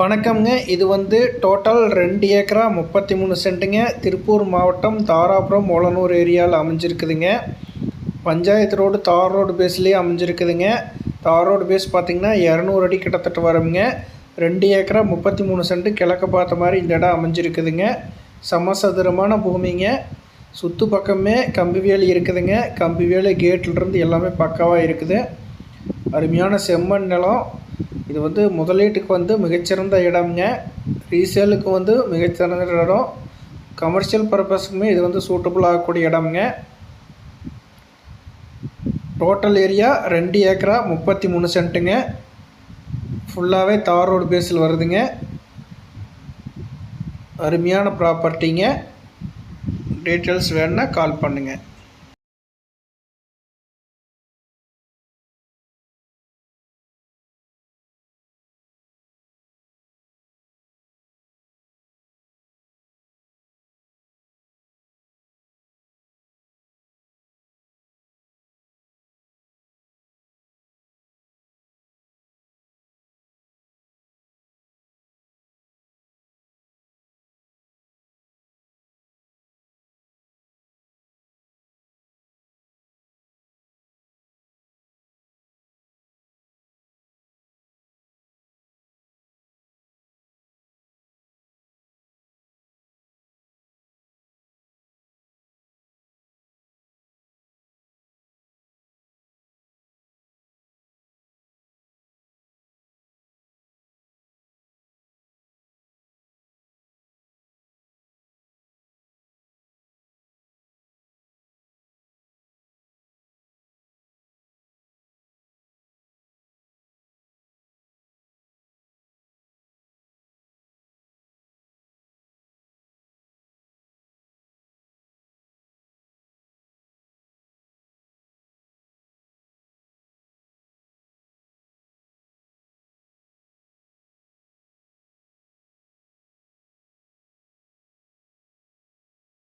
வணக்கம்ங்க. இது வந்து டோட்டல் ரெண்டு ஏக்கரா முப்பத்தி மூணு சென்ட்டுங்க. திருப்பூர் மாவட்டம் தாராபுரம் ஓலனூர் ஏரியாவில் அமைஞ்சிருக்குதுங்க. பஞ்சாயத்து ரோடு தார் ரோடு பேஸ்லேயே அமைஞ்சிருக்குதுங்க. தார் ரோடு பேஸ் பார்த்திங்கன்னா இரநூறு அடி கிட்டத்தட்ட வருங்க ரெண்டு ஏக்கரா முப்பத்தி மூணு சென்ட்டு கிழக்க பார்த்த மாதிரி இந்த இடம் அமைஞ்சிருக்குதுங்க. சமசதுரமான பூமிங்க. சுற்று பக்கமே கம்பி வேலி இருக்குதுங்க. கம்பி வேலி கேட்டிலிருந்து எல்லாமே பக்காவாக இருக்குது. அருமையான செம்மண் நிலம். இது வந்து முதலீட்டுக்கு வந்து மிகச்சிறந்த இடம்ங்க. ரீசேலுக்கு வந்து மிகச்சிறந்த இடம். கமர்ஷியல் பர்பஸுக்குமே இது வந்து சூட்டபுள் ஆகக்கூடிய இடம்ங்க. டோட்டல் ஏரியா ரெண்டு ஏக்கரா முப்பத்தி மூணு சென்ட்டுங்க. ஃபுல்லாகவே தார் ரோடு பேஸில் வருதுங்க. அருமையான ப்ராப்பர்ட்டிங்க டீட்டெயில்ஸ் வேணுன்னா கால் பண்ணுங்கள்